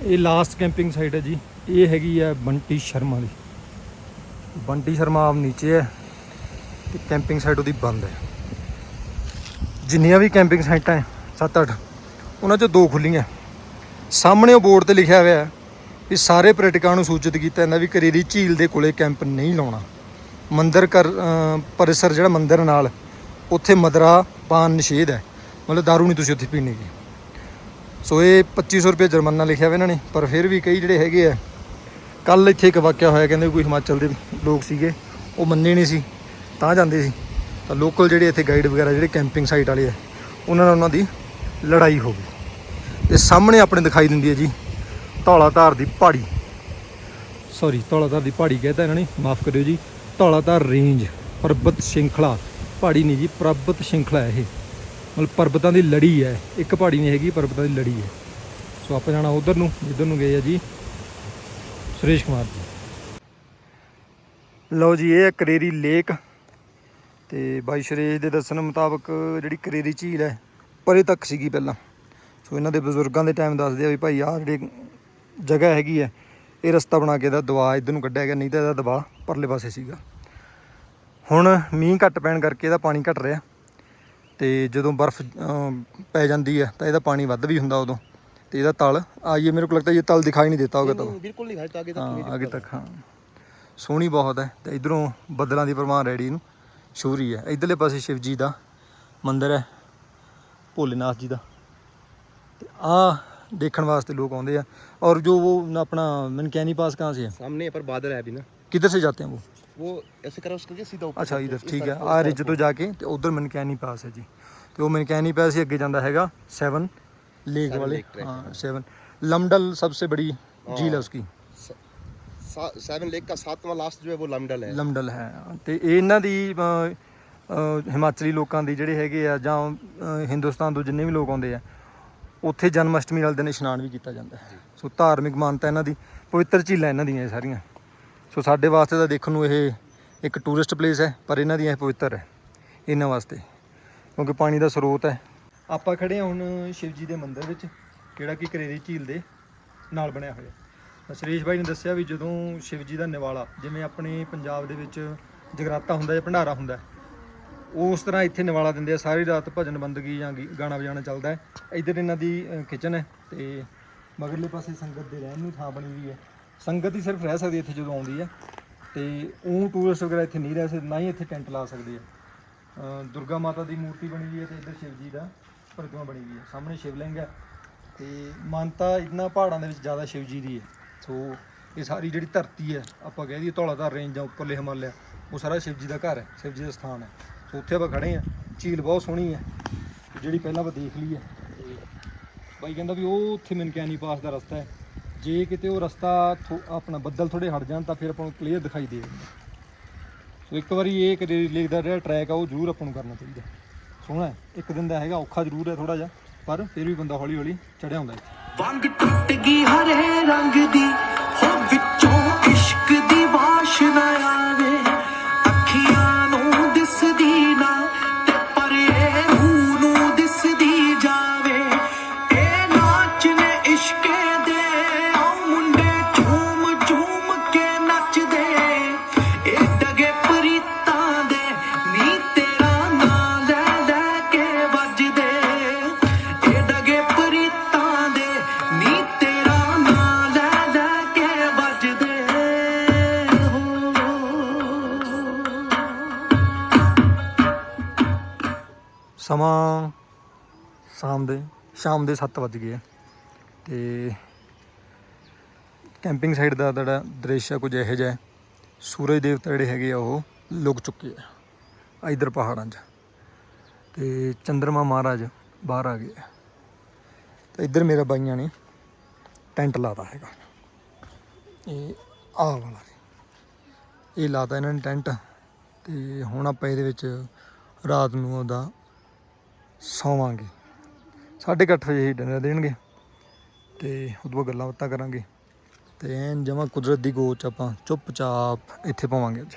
ਇਹ ਲਾਸਟ ਕੈਂਪਿੰਗ ਸਾਈਟ ਹੈ ਜੀ। ਇਹ ਹੈਗੀ ਹੈ ਬੰਟੀ ਸ਼ਰਮਾ ਦੀ ਬੰਟੀ ਸ਼ਰਮਾ ਆਪ ਨੀਚੇ ਹੈ ਤੇ ਕੈਂਪਿੰਗ ਸਾਈਟ ਉਹਦੀ ਬੰਦ ਹੈ। ਜਿੰਨੀਆਂ ਵੀ ਕੈਂਪਿੰਗ ਸਾਈਟਾਂ ਹੈ 7-8 ਉਹਨਾਂ ਚੋਂ ਦੋ ਖੁੱਲੀਆਂ ਸਾਹਮਣੇ ਉਹ ਬੋਰਡ ਤੇ ਲਿਖਿਆ ਹੋਇਆ ਵੀ ਸਾਰੇ ਪ੍ਰੈਕਟਿਕਾਂ ਨੂੰ ਸੂਚਿਤ ਕੀਤਾ ਜਾਂਦਾ ਵੀ ਕਰੇਰੀ ਝੀਲ ਦੇ ਕੋਲੇ ਕੈਂਪ ਨਹੀਂ ਲਾਉਣਾ। ਮੰਦਰ ਕਰ ਪਰਿਸਰ ਜਿਹੜਾ ਮੰਦਰ ਨਾਲ, ਉੱਥੇ ਮਦਰਾ ਪਾਨ ਨਿਸ਼ੇਧ ਹੈ। ਮਤਲਬ दारू ਨਹੀਂ ਤੁਸੀਂ ਉੱਥੇ ਪੀਣੀ ਗੀ ਸੋ ਇਹ 2500 ਰੁਪਏ ਜੁਰਮਾਨਾ ਲਿਖਿਆ ਹੋਇਆ ਇਹਨਾਂ ਨੇ, ਪਰ ਫਿਰ ਵੀ ਕਈ ਜਿਹੜੇ ਹੈਗੇ ਆ ਕੱਲ ਇੱਥੇ ਇੱਕ ਵਾਕਿਆ ਹੋਇਆ ਕਹਿੰਦੇ ਕੋਈ ਹਿਮਾਚਲ ਦੇ ਲੋਕ ਸੀਗੇ, ਉਹ ਮੰਨੇ ਨਹੀਂ ਸੀ, ਤਾਂ ਜਾਂਦੇ ਸੀ। ਤਾਂ ਲੋਕਲ ਜਿਹੜੇ ਇੱਥੇ ਗਾਈਡ ਵਗੈਰਾ ਜਿਹੜੇ ਕੈਂਪਿੰਗ ਸਾਈਟ ਵਾਲੇ ਆ, ਉਹਨਾਂ ਨਾਲ ਉਹਨਾਂ ਦੀ ਲੜਾਈ ਹੋ ਗਈ। ਤੇ ਸਾਹਮਣੇ ਆਪਣੇ ਦਿਖਾਈ ਦਿੰਦੀ ਹੈ ਜੀ ਧੌਲਾ ਧਾਰ ਦੀ ਪਹਾੜੀ ਸੌਰੀ ਧੌਲਾ ਧਾਰ ਦੀ ਪਹਾੜੀ ਕਹਿੰਦਾ ਇਹਨਾਂ ਨੇ, ਮਾਫ ਕਰਿਓ ਜੀ। ਧੌਲਾ ਧਾਰ ਰੇਂਜ ਪਰਬਤ ਸ਼ਿੰਖਲਾ। ਪਹਾੜੀ ਨਹੀਂ ਜੀ, ਪਰਬਤ ਸ਼੍ਰਿੰਖਲਾ ਹੈ ਇਹ। ਮਤਲਬ ਪਰਬਤਾਂ ਦੀ ਲੜੀ ਹੈ, ਇੱਕ ਪਹਾੜੀ ਨਹੀਂ ਹੈਗੀ, ਪਰਬਤਾਂ ਦੀ ਲੜੀ ਹੈ। ਸੋ ਆਪਾਂ ਜਾਣਾ ਉਧਰ ਨੂੰ, ਜਿੱਧਰ ਨੂੰ ਗਏ ਆ ਜੀ। ਸੁਰੇਸ਼ ਕੁਮਾਰ ਜੀ। ਲਓ ਜੀ, ਇਹ ਹੈ ਕਰੇਰੀ ਲੇਕ। ਤੇ ਬਾਈ ਸੁਰੇਸ਼ ਦੇ ਦੱਸਣ ਮੁਤਾਬਕ ਜਿਹੜੀ ਕਰੇਰੀ ਝੀਲ ਹੈ ਪਰੇ ਤੱਕ ਸੀਗੀ ਪਹਿਲਾਂ। ਸੋ ਇਹਨਾਂ ਦੇ ਬਜ਼ੁਰਗਾਂ ਦੇ ਟਾਈਮ ਦੱਸਦੇ ਆ ਵੀ ਭਾਈ ਆ ਜਿਹੜੀ ਜਗ੍ਹਾ ਹੈਗੀ ਹੈ ਇਹ ਰਸਤਾ ਬਣਾ ਕੇ ਇਹਦਾ ਦਵਾ ਇਧਰ ਨੂੰ ਕੱਢਿਆ ਗਿਆ ਨਹੀਂ ਤਾਂ ਇਹਦਾ ਦਵਾ ਪਰਲੇ ਪਾਸੇ ਸੀਗਾ। ਹੁਣ ਮੀਂਹ ਘੱਟ ਪੈਣ ਕਰਕੇ ਇਹਦਾ ਪਾਣੀ ਘਟ ਰਿਹਾ ਤੇ ਜਦੋਂ ਬਰਫ਼ ਪੈ ਜਾਂਦੀ ਹੈ ਤਾਂ ਇਹਦਾ ਪਾਣੀ ਵੱਧ ਵੀ ਹੁੰਦਾ ਉਦੋਂ। ਤੇ ਇਹਦਾ ਤਲ ਆਈਏ ਮੇਰੇ ਕੋਲ ਲੱਗਦਾ ਇਹ ਤਲ ਦਿਖਾਈ ਨਹੀਂ ਦਿੱਤਾ ਹੋਗਾ ਤਲ ਬਿਲਕੁਲ ਨਹੀਂ ਦਿੱਤਾ ਅੱਗੇ ਤੱਕ ਅੱਗੇ ਤੱਕ ਹਾਂ। ਸੋਹਣੀ ਬਹੁਤ ਹੈ ਤੇ ਇਧਰੋਂ ਬੱਦਲਾਂ ਦੀ ਪਰਮਾਨ ਰੈਡੀ ਨੂੰ। ਸ਼ੋਰੀ ਹੈ। ਇਧਰਲੇ ਪਾਸੇ ਸ਼ਿਵਜੀ ਦਾ ਮੰਦਰ ਹੈ। ਭੋਲੇਨਾਥ ਜੀ ਦਾ ਤੇ ਆ ਦੇਖਣ ਵਾਸते लोग आते हैं और जो वो अपना मनकैनी पास कहाँ से है सामने पर बादल है अभी ना किधर से जाते हैं वो वो ऐसे करो उसको के सीधा अच्छा इधर ठीक है ਆ ਰਿਜ ਤੋਂ ਜਾ ਕੇ ਤੇ ਉਧਰ ਮਨਕੈਨੀ ਪਾਸ ਹੈ ਜੀ ਤੇ ਉਹ ਮਨਕੈਨੀ ਪਾਸ ਹੀ ਅੱਗੇ ਜਾਂਦਾ ਹੈਗਾ 7 ਲੇਕ ਵਾਲੇ ਹਾਂ 7 ਲਮਡਲ ਸਭ ਤੋਂ ਬੜੀ ਝੀਲ ਹੈ ਉਸकी सेवन लेक का सातवां लास्ट जो है वो लमडल है लमडल है ਤੇ ਇਹਨਾਂ ਦੀ ਹਿਮਾਚਲੀ ਲੋਕਾਂ ਦੇ ਜਿਹੜੇ ਹੈਗੇ ਆ ਜਾਂ ਹਿੰਦੁਸਤਾਨ ਤੋਂ ਜਿੰਨੇ ਵੀ ਲੋਕ ਆਉਂਦੇ ਆ, ਉੱਥੇ ਜਨਮ ਅਸ਼ਟਮੀ ਵਾਲੇ ਦਿਨ ਇਸ਼ਨਾਨ ਵੀ ਕੀਤਾ ਜਾਂਦਾ ਹੈ। ਸੋ ਧਾਰਮਿਕ ਮਾਨਤਾ ਇਹਨਾਂ ਦੀ, ਪਵਿੱਤਰ ਝੀਲਾਂ ਇਹਨਾਂ ਦੀਆਂ ਇਹ ਸਾਰੀਆਂ। ਸੋ ਸਾਡੇ ਵਾਸਤੇ ਤਾਂ ਦੇਖਣ ਨੂੰ ਇਹ ਇੱਕ ਟੂਰਿਸਟ ਪਲੇਸ ਹੈ, ਪਰ ਇਹਨਾਂ ਦੀਆਂ ਇਹ ਪਵਿੱਤਰ ਹੈ, ਇਹਨਾਂ ਵਾਸਤੇ। ਕਿਉਂਕਿ ਪਾਣੀ ਦਾ ਸਰੋਤ ਹੈ। ਆਪਾਂ ਖੜੇ ਹਾਂ ਹੁਣ ਸ਼ਿਵ ਜੀ ਦੇ ਮੰਦਿਰ ਵਿੱਚ ਕਿਹੜਾ ਕਿ ਕਰੇਰੀ ਝੀਲ ਦੇ ਨਾਲ ਬਣਿਆ ਹੋਇਆ। ਸੁਰੇਸ਼ ਭਾਈ ਨੇ ਦੱਸਿਆ ਵੀ ਜਦੋਂ ਸ਼ਿਵ ਜੀ ਦਾ ਨਿਵਾਲਾ, ਜਿਵੇਂ ਆਪਣੇ ਪੰਜਾਬ ਦੇ ਵਿੱਚ ਜਗਰਾਤਾ ਹੁੰਦਾ ਜਾਂ ਭੰਡਾਰਾ ਹੁੰਦਾ ਉਸ ਤਰ੍ਹਾਂ ਇੱਥੇ ਨਿਵਾਲਾ ਦਿੰਦੇ ਆ ਸਾਰੀ ਰਾਤ ਭਜਨ ਬੰਦਗੀ ਜਾਂ ਗੀ- ਗਾਣਾ ਵਜਾਣਾ ਚੱਲਦਾ ਹੈ। ਇੱਧਰ ਇਹਨਾਂ ਦੀ ਕਿਚਨ ਹੈ ਤੇ ਮਗਰਲੇ ਪਾਸੇ ਸੰਗਤ ਦੇ ਰਹਿਣ ਨੂੰ ਥਾਂ ਬਣੀ ਹੋਈ ਹੈ। ਸੰਗਤ ਹੀ ਸਿਰਫ ਰਹਿ ਸਕਦੀ ਹੈ ਇੱਥੇ ਜਦੋਂ ਆਉਂਦੀ ਹੈ। ਤੇ ਉਹ ਟੂਰਿਸਟ ਵਗੈਰਾ ਇੱਥੇ ਨਹੀਂ ਰਹਿ ਸਕਦੇ ਨਾ ਹੀ ਇੱਥੇ ਟੈਂਟ ਲਾ ਸਕਦੇ ਆ। ਅ, ਦੁਰਗਾ ਮਾਤਾ ਦੀ ਮੂਰਤੀ ਬਣੀ ਹੋਈ ਹੈ ਤੇ ਇੱਧਰ ਸ਼ਿਵ ਜੀ ਦਾ ਪ੍ਰਤਿਮਾ ਬਣੀ ਹੋਈ ਹੈ। ਸਾਹਮਣੇ ਸ਼ਿਵਲਿੰਗ ਹੈ ਤੇ ਮਾਨਤਾ ਇਹਨਾਂ ਪਹਾੜਾਂ ਦੇ ਵਿੱਚ ਜ਼ਿਆਦਾ ਸ਼ਿਵ ਜੀ ਦੀ ਹੈ। ਸੋ ਇਹ ਸਾਰੀ ਜਿਹੜੀ ਧਰਤੀ ਹੈ ਆਪਾਂ ਕਹਿ ਦਈਏ ਧੌਲਾਧਾਰ ਰੇਂਜ ਜਾਂ ਉੱਪਰਲੇ ਹਿਮਾਲਿਆ ਉਹ ਸਾਰਾ ਸ਼ਿਵ ਜੀ ਦਾ ਘਰ ਹੈ ਸ਼ਿਵ ਜੀ ਦਾ ਸਥਾਨ ਹੈ। ਉੱਥੇ ਆਪਾਂ ਖੜੇ ਆ। ਝੀਲ ਬਹੁਤ ਸੋਹਣੀ ਹੈ ਜਿਹੜੀ ਪਹਿਲਾਂ ਆਪਾਂ ਦੇਖ ਲਈ ਹੈ ਬਾਈ ਕਹਿੰਦਾ ਵੀ ਉਹ ਉੱਥੇ ਮਨਕਿਆਨੀ ਪਾਸ ਦਾ ਰਸਤਾ ਹੈ। ਜੇ ਕਿਤੇ ਉਹ ਰਸਤਾ ਆਪਣਾ ਬੱਦਲ ਥੋੜੇ ਹਟ ਜਾਣ ਤਾਂ ਫਿਰ ਆਪਾਂ ਨੂੰ ਕਲੀਅਰ ਦਿਖਾਈ ਦੇ। ਸੋ ਇੱਕ ਵਾਰੀ ਇਹ ਕਰੇ ਲੇਕ ਦਾ ਜਿਹੜਾ ਟਰੈਕ ਆ, ਉਹ ਜ਼ਰੂਰ ਆਪਾਂ ਨੂੰ ਕਰਨਾ ਚਾਹੀਦਾ। ਸੋਹਣਾ ਹੈ। ਇੱਕ ਦਿਨ ਦਾ ਹੈਗਾ, ਔਖਾ ਜ਼ਰੂਰ ਹੈ ਥੋੜਾ ਜਿਹਾ, ਪਰ ਫਿਰ ਵੀ ਬੰਦਾ ਹੌਲੀ ਹੌਲੀ ਚੜਿਆ ਹੁੰਦਾ ਹੈ। ਵੰਗ ਟੁੱਟ ਗਈ ਹਰੇ ਰੰਗ ਦੀ, ਹੋ ਵਿੱਚੋਂ ਇਸ਼ਕ ਦੀ ਵਾਸ਼ਨਾ ਸ਼ਾਮ ਦੇ 7 ਵੱਜ ਗਏ ਆ। ਤੇ ਕੈਂਪਿੰਗ ਸਾਈਡ ਦਾ ਜਿਹੜਾ ਦ੍ਰਿਸ਼ ਆ, ਕੁਝ ਇਹੋ ਜਿਹਾ ਸੂਰਜ ਦੇਵਤਾ ਜਿਹੜੇ ਹੈਗੇ ਆ, ਉਹ ਲੁਕ ਚੁੱਕੇ ਆ ਇਧਰ ਪਹਾੜਾਂ 'ਚ। ਤੇ ਚੰਦਰਮਾ ਮਹਾਰਾਜ ਬਾਹਰ ਆ ਗਏ ਤੇ ਇੱਧਰ ਮੇਰਾ ਬਾਈਆਂ ਨੇ ਟੈਂਟ ਲਾਤਾ ਹੈਗਾ। ਇਹ ਆਹ ਵਾਲਾ ਇਹ ਲਾਤਾ ਇਹਨਾਂ ਨੇ ਟੈਂਟ। ਤੇ ਹੁਣ ਆਪਾਂ ਇਹਦੇ ਵਿੱਚ ਰਾਤ ਨੂੰ ਉਹਦਾ ਸੌਵਾਂਗੇ। ਸਾਢੇ ਕੁ ਅੱਠ ਵਜੇ ਹੀ ਡਿਨਰ ਦੇਣਗੇ ਤੇ ਉਦੋਂ ਬਾਅਦ ਗੱਲਾਂ ਬਾਤਾਂ ਕਰਾਂਗੇ ਤੇ ਐਨ ਜਮਾ ਕੁਦਰਤ ਦੀ ਗੋਚ 'ਚ ਆਪਾਂ ਚੁੱਪਚਾਪ ਇੱਥੇ ਪਾਵਾਂਗੇ ਅੱਜ।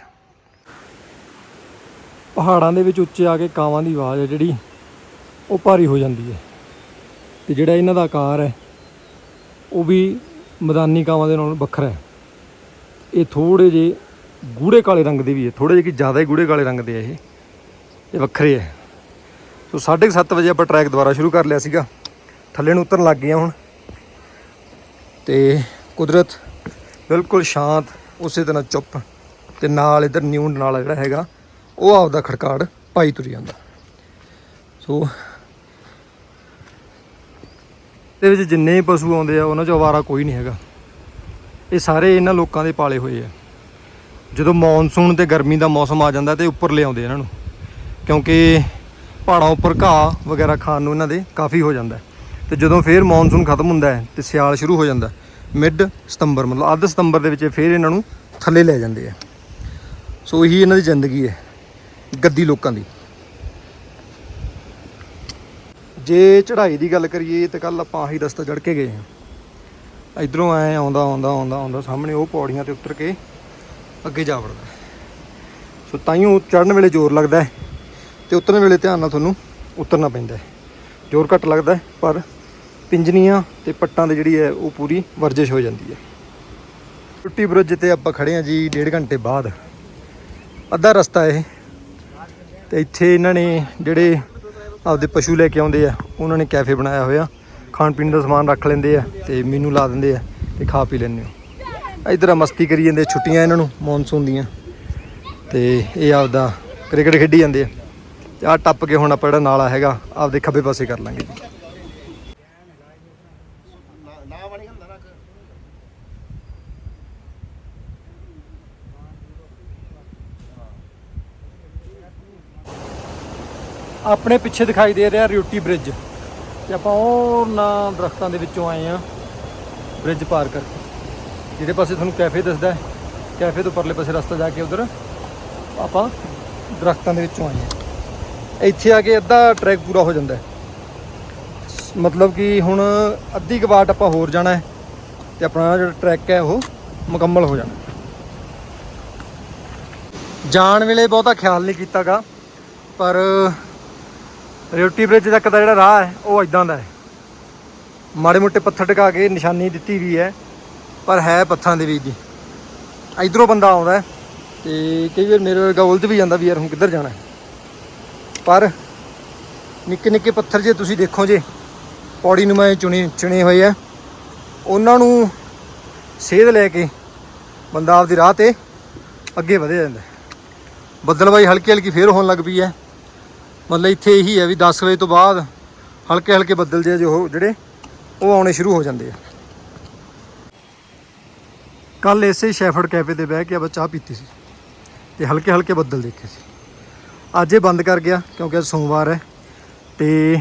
ਪਹਾੜਾਂ ਦੇ ਵਿੱਚ ਉੱਚੇ ਆ ਕੇ ਕਾਵਾਂ ਦੀ ਆਵਾਜ਼ ਹੈ ਜਿਹੜੀ, ਉਹ ਭਾਰੀ ਹੋ ਜਾਂਦੀ ਹੈ ਤੇ ਜਿਹੜਾ ਇਹਨਾਂ ਦਾ ਆਕਾਰ ਹੈ, ਉਹ ਵੀ ਮੈਦਾਨੀ ਕਾਵਾਂ ਦੇ ਨਾਲ ਵੱਖਰਾ ਹੈ। ਇਹ ਥੋੜੇ ਜੇ ਗੂੜੇ ਕਾਲੇ ਰੰਗ ਦੇ ਵੀ ਹੈ ਥੋੜੇ ਜਿਹੇ ਕਿ ਜ਼ਿਆਦਾ ਹੀ ਗੂੜੇ ਕਾਲੇ ਰੰਗ ਦੇ ਹੈ ਇਹ। ਇਹ ਵੱਖਰੇ ਹੈ। ਸੋ 7:30 ਵਜੇ ਆਪਾਂ ਟਰੈਕ ਦੁਬਾਰਾ ਸ਼ੁਰੂ ਕਰ ਲਿਆ ਸੀਗਾ। ਥੱਲੇ ਨੂੰ ਉਤਰਨ ਲੱਗ ਗਏ ਹੁਣ। ਤੇ ਕੁਦਰਤ ਬਿਲਕੁਲ ਸ਼ਾਂਤ, ਉਸੇ ਤਰ੍ਹਾਂ ਚੁੱਪ ਤੇ ਨਾਲ ਇਧਰ ਨਿਊਂਡ ਨਾਲ ਜਿਹੜਾ ਹੈਗਾ, ਉਹ ਆਪਦਾ ਖੜਕਾੜ ਪਾਈ ਤੁਰ ਜਾਂਦਾ। ਸੋ ਦੇ ਵਿੱਚ ਜਿੰਨੇ ਵੀ ਪਸ਼ੂ ਆਉਂਦੇ ਆ, ਉਹਨਾਂ 'ਚ ਅਵਾਰਾ ਕੋਈ ਨਹੀਂ ਹੈਗਾ। ਇਹ ਸਾਰੇ ਇਹਨਾਂ ਲੋਕਾਂ ਦੇ ਪਾਲੇ ਹੋਏ ਆ। ਜਦੋਂ ਮੌਨਸੂਨ ਤੇ ਗਰਮੀ ਦਾ ਮੌਸਮ ਆ ਜਾਂਦਾ ਤੇ ਉੱਪਰ ਲਿਆਉਂਦੇ ਇਹਨਾਂ ਨੂੰ। ਕਿਉਂਕਿ ਪਹਾੜਾਂ ਉੱਪਰ ਘਾਹ ਵਗੈਰਾ ਖਾਣ ਨੂੰ ਇਹਨਾਂ ਦੇ ਕਾਫੀ ਹੋ ਜਾਂਦਾ ਹੈ। ਤੇ ਜਦੋਂ ਫੇਰ ਮੌਨਸੂਨ ਖਤਮ ਹੁੰਦਾ ਹੈ ਤੇ ਸਿਆਲ ਸ਼ੁਰੂ ਹੋ ਜਾਂਦਾ ਮਿਡ ਸਤੰਬਰ ਮਤਲਬ ਅੱਧ ਸਤੰਬਰ ਦੇ ਵਿੱਚ ਇਹ ਫੇਰ ਇਹਨਾਂ ਨੂੰ ਥੱਲੇ ਲੈ ਜਾਂਦੇ ਆ ਸੋ ਇਹੀ ਇਹਨਾਂ ਦੀ ਜ਼ਿੰਦਗੀ ਹੈ ਗੱਦੀ ਲੋਕਾਂ ਦੀ। ਜੇ ਚੜ੍ਹਾਈ ਦੀ ਗੱਲ ਕਰੀਏ ਤੇ ਕੱਲ ਆਪਾਂ ਆਹੀ ਰਸਤਾ ਚੜ੍ਹ ਕੇ ਗਏ ਹਾਂ। ਇਧਰੋਂ ਐ ਆਉਂਦਾ ਆਉਂਦਾ ਆਉਂਦਾ ਆਉਂਦਾ, ਸਾਹਮਣੇ ਉਹ ਪੌੜੀਆਂ ਤੇ ਉਤਰ ਕੇ ਅੱਗੇ ਜਾ ਵੜਦਾ ਹੈ। ਸੋ ਤਾਈਓ ਚੜ੍ਹਨ ਵੇਲੇ ਜ਼ੋਰ ਲੱਗਦਾ ਹੈ। ਤੇ ਉਤਰਨ ਵੇਲੇ ਧਿਆਨ ਨਾਲ ਤੁਹਾਨੂੰ ਉਤਰਨਾ ਪੈਂਦਾ ਹੈ। ਜ਼ੋਰ ਘੱਟ ਲੱਗਦਾ ਪਰ ਪਿੰਜਨੀਆਂ ਤੇ ਪੱਟਾਂ ਦੀ ਜਿਹੜੀ ਹੈ, ਉਹ ਪੂਰੀ ਵਰਜਿਸ਼ ਹੋ ਜਾਂਦੀ ਹੈ। ਟੁੱਟੀ ਬ੍ਰਿਜ ਤੇ ਆਪਾਂ ਖੜੇ ਹਾਂ ਜੀ ਡੇਢ ਘੰਟੇ ਬਾਅਦ। ਅੱਧਾ ਰਸਤਾ ਇਹ। ਤੇ ਇੱਥੇ ਇਹਨਾਂ ਨੇ ਜਿਹੜੇ ਆਪਦੇ ਪਸ਼ੂ ਲੈ ਕੇ ਆਉਂਦੇ ਆ, ਉਹਨਾਂ ਨੇ ਕੈਫੇ ਬਣਾਇਆ ਹੋਇਆ। ਖਾਣ ਪੀਣ ਦਾ ਸਮਾਨ ਰੱਖ ਲੈਂਦੇ ਆ ਤੇ ਮੀਨੂ ਲਾ ਦਿੰਦੇ ਆ ਤੇ ਖਾ ਪੀ ਲੈਂਦੇ ਹੋ ਇਧਰ ਮਸਤੀ ਕਰੀ ਜਾਂਦੇ ਛੁੱਟੀਆਂ ਇਹਨਾਂ ਨੂੰ, ਮੌਨਸੂਨ ਦੀਆਂ। ਤੇ ਇਹ ਆਪਦਾ ਕ੍ਰਿਕਟ ਖੇਡੀ ਜਾਂਦੇ ਆ। ਤੇ ਆਹ ਟੱਪ ਕੇ ਹੁਣ ਆਪਾਂ ਜਿਹੜਾ ਨਾਲਾ ਹੈਗਾ, ਆਪਦੇ ਖੱਬੇ ਪਾਸੇ ਕਰ ਲਾਂਗੇ ਜੀ। ਆਪਣੇ ਪਿੱਛੇ ਦਿਖਾਈ ਦੇ ਰਿਹਾ ਰਿਊਟੀ ਬ੍ਰਿਜ ਤੇ ਆਪਾਂ ਉਹ ਨਾ ਦਰਖਤਾਂ ਦੇ ਵਿੱਚੋਂ ਆਏ ਆ ਬ੍ਰਿਜ ਪਾਰ ਕਰਕੇ। ਜਿਹਦੇ ਪਾਸੇ ਤੁਹਾਨੂੰ ਕੈਫੇ ਦਿਸਦਾ ਹੈ, ਕੈਫੇ ਤੋਂ ਪਰਲੇ ਪਾਸੇ ਰਸਤਾ ਜਾ ਕੇ ਉਧਰ ਆਪਾਂ ਦਰਖਤਾਂ ਦੇ ਵਿੱਚੋਂ ਆਏ ਆ ਇੱਥੇ ਆ ਕੇ ਅੱਧਾ ਟਰੈਕ ਪੂਰਾ ਹੋ ਜਾਂਦਾ ਹੈ। ਮਤਲਬ ਕਿ ਹੁਣ ਅੱਧੀ ਕੁ ਆਪਾਂ ਹੋਰ ਜਾਣਾ ਹੈ ਤੇ ਆਪਣਾ ਜਿਹੜਾ ਟਰੈਕ ਹੈ ਉਹ ਮੁਕੰਮਲ ਹੋ ਜਾਣਾ ਜਾਣ ਵੇਲੇ ਬਹੁਤਾ ਖਿਆਲ ਨਹੀਂ ਕੀਤਾਗਾ, ਪਰ ਰਿਓਟੀ ਬ੍ਰਿਜ ਤੱਕ ਦਾ ਜਿਹੜਾ ਰਾਹ ਹੈ, ਉਹ ਇਦਾਂ ਦਾ ਹੈ। ਮਾੜੇ ਮੋਟੇ ਪੱਥਰ ਟਿਕਾ ਕੇ ਨਿਸ਼ਾਨੀ ਦਿੱਤੀ ਵੀ ਹੈ, ਪਰ ਹੈ ਪੱਥਰਾਂ ਦੇ ਵਿੱਚ ਦੀ ਇਧਰੋਂ ਬੰਦਾ ਆਉਂਦਾ ਹੈ ਤੇ ਕਈ ਵਾਰ ਮੇਰੇ ਵਰਗਾ ਉਲਝ ਵੀ ਜਾਂਦਾ ਵੀ ਯਾਰ ਹੁਣ ਕਿੱਧਰ ਜਾਣਾ ਹੈ। ਪਰ ਨਿੱਕੇ ਨਿੱਕੇ ਪੱਥਰ ਜੇ ਤੁਸੀਂ ਦੇਖੋ ਜੇ, ਪੌੜੀ ਨੂੰ ਮੈਂ ਚੁਣੇ ਚੁਣੇ ਹੋਏ ਆ। ਉਹਨਾਂ ਨੂੰ ਸੇਧ ਲੈ ਕੇ ਬੰਦਾ ਆਪਦੀ ਰਾਹ ਤੇ ਅੱਗੇ ਵਧਿਆ ਜਾਂਦਾ ਹੈ। ਬੱਦਲਬਾਈ ਹਲਕੀ ਹਲਕੀ ਫੇਰ ਹੋਣ ਲੱਗ ਪਈ ਹੈ। ਮਤਲਬ ਇੱਥੇ ਇਹੀ ਹੈ ਵੀ 10 ਵਜੇ ਤੋਂ ਬਾਅਦ ਹਲਕੇ ਹਲਕੇ ਬੱਦਲ ਜਿਹੇ ਜੋ ਜਿਹੜੇ, ਉਹ ਆਉਣੇ ਸ਼ੁਰੂ ਹੋ ਜਾਂਦੇ ਆ। ਕੱਲ ਇਸੇ ਸ਼ੈਫਰਡ ਕੈਫੇ ਤੇ ਬਹਿ ਕੇ ਆਪਾਂ ਚਾਹ ਪੀਤੀ ਸੀ ਤੇ ਹਲਕੇ ਹਲਕੇ ਬੱਦਲ ਦੇਖੇ ਸੀ। ਅੱਜ ਇਹ ਬੰਦ ਕਰ ਗਿਆ ਕਿਉਂਕਿ ਅੱਜ ਸੋਮਵਾਰ ਹੈ ਤੇ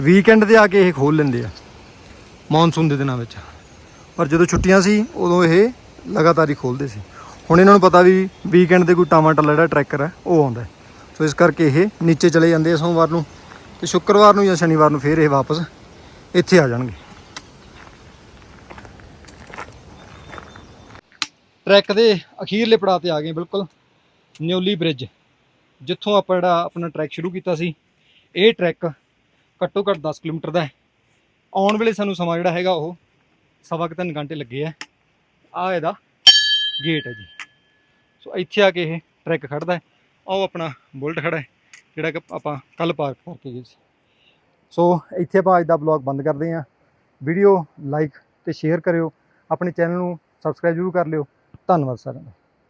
ਵੀਕਐਂਡ ਤੇ ਆ ਕੇ ਇਹ ਖੋਲ ਲੈਂਦੇ ਆ ਮੌਨਸੂਨ ਦੇ ਦਿਨਾਂ ਵਿੱਚ। ਪਰ ਜਦੋਂ ਛੁੱਟੀਆਂ ਸੀ, ਉਦੋਂ ਇਹ ਲਗਾਤਾਰ ਹੀ ਖੋਲਦੇ ਸੀ। ਹੁਣ ਇਹਨਾਂ ਨੂੰ ਪਤਾ ਵੀ ਵੀਕਐਂਡ ਤੇ ਕੋਈ ਟਾਮਾਟਰ ਜਿਹੜਾ ਟਰੈਕਰ ਹੈ, ਉਹ ਆਉਂਦਾ ਸੋ ਇਸ ਕਰਕੇ ਇਹ ਨੀਚੇ ਚਲੇ ਜਾਂਦੇ ਆ ਸੋਮਵਾਰ ਨੂੰ ਤੇ ਸ਼ੁੱਕਰਵਾਰ ਨੂੰ ਜਾਂ ਸ਼ਨੀਵਾਰ ਨੂੰ ਫੇਰ ਇਹ ਵਾਪਸ ਇੱਥੇ ਆ ਜਾਣਗੇ। ਟਰੈਕ ਦੇ ਅਖੀਰਲੇ ਪੜਾਅ ਤੇ ਆ ਗਏ ਬਿਲਕੁਲ, ਨਿਊਲੀ ਬ੍ਰਿਜ ਜਿੱਥੋਂ ਆਪਾਂ ਜਿਹੜਾ ਆਪਣਾ ਟਰੈਕ ਸ਼ੁਰੂ ਕੀਤਾ ਸੀ, ਇਹ ਟਰੈਕ ਘੱਟੋ ਘੱਟ 10 ਕਿਲੋਮੀਟਰ ਦਾ ਹੈ। ਆਉਣ ਵੇਲੇ ਸਾਨੂੰ ਸਮਾਂ ਜਿਹੜਾ ਹੈਗਾ ਉਹ ਸਵਾ ਕੁ ਤਿੰਨ ਘੰਟੇ ਲੱਗੇ ਆ। ਆ ਇਹਦਾ ਗੇਟ ਹੈ ਜੀ। ਸੋ ਇੱਥੇ ਆ ਕੇ ਇਹ ਟਰੈਕ ਖੜਦਾ ਹੈ। ਆਹ ਆਪਣਾ ਬੁਲਟ ਖੜਾ ਹੈ, ਜਿਹੜਾ ਕਿ ਆਪਾਂ ਕੱਲ ਪਾਰਕ ਕਰਕੇ ਗਏ ਸੀ। ਸੋ ਇੱਥੇ ਆਪਾਂ ਅੱਜ ਦਾ ਬਲੌਗ ਬੰਦ ਕਰਦੇ ਹਾਂ। ਵੀਡੀਓ ਲਾਈਕ ਤੇ ਸ਼ੇਅਰ ਕਰਿਓ। ਆਪਣੇ ਚੈਨਲ ਨੂੰ ਸਬਸਕ੍ਰਾਈਬ ਜ਼ਰੂਰ ਕਰ ਲਿਓ। ਧੰਨਵਾਦ ਸਾਰਿਆਂ ਦਾ।